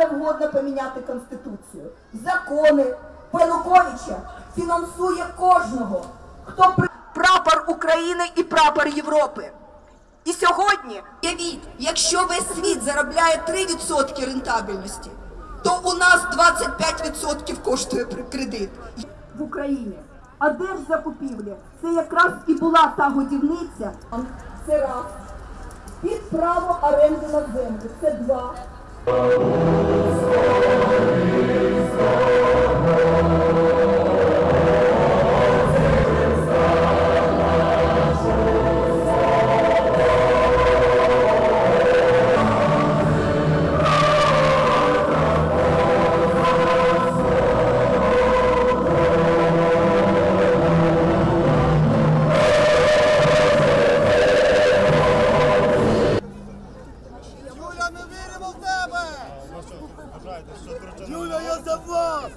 завгодно поміняти Конституцію. Закони Януковича фінансує кожного, хто при прапор України і прапор Європи. І сьогодні, Уявіть, якщо весь світ заробляє 3% рентабельності, то у нас 25% коштує кредит. в Україні. А держзакупівлі це якраз і була та годівниця. Це раз. Під право оренди на землю. Це два. Юля, ми віримо в тебе! Юля, я за вас!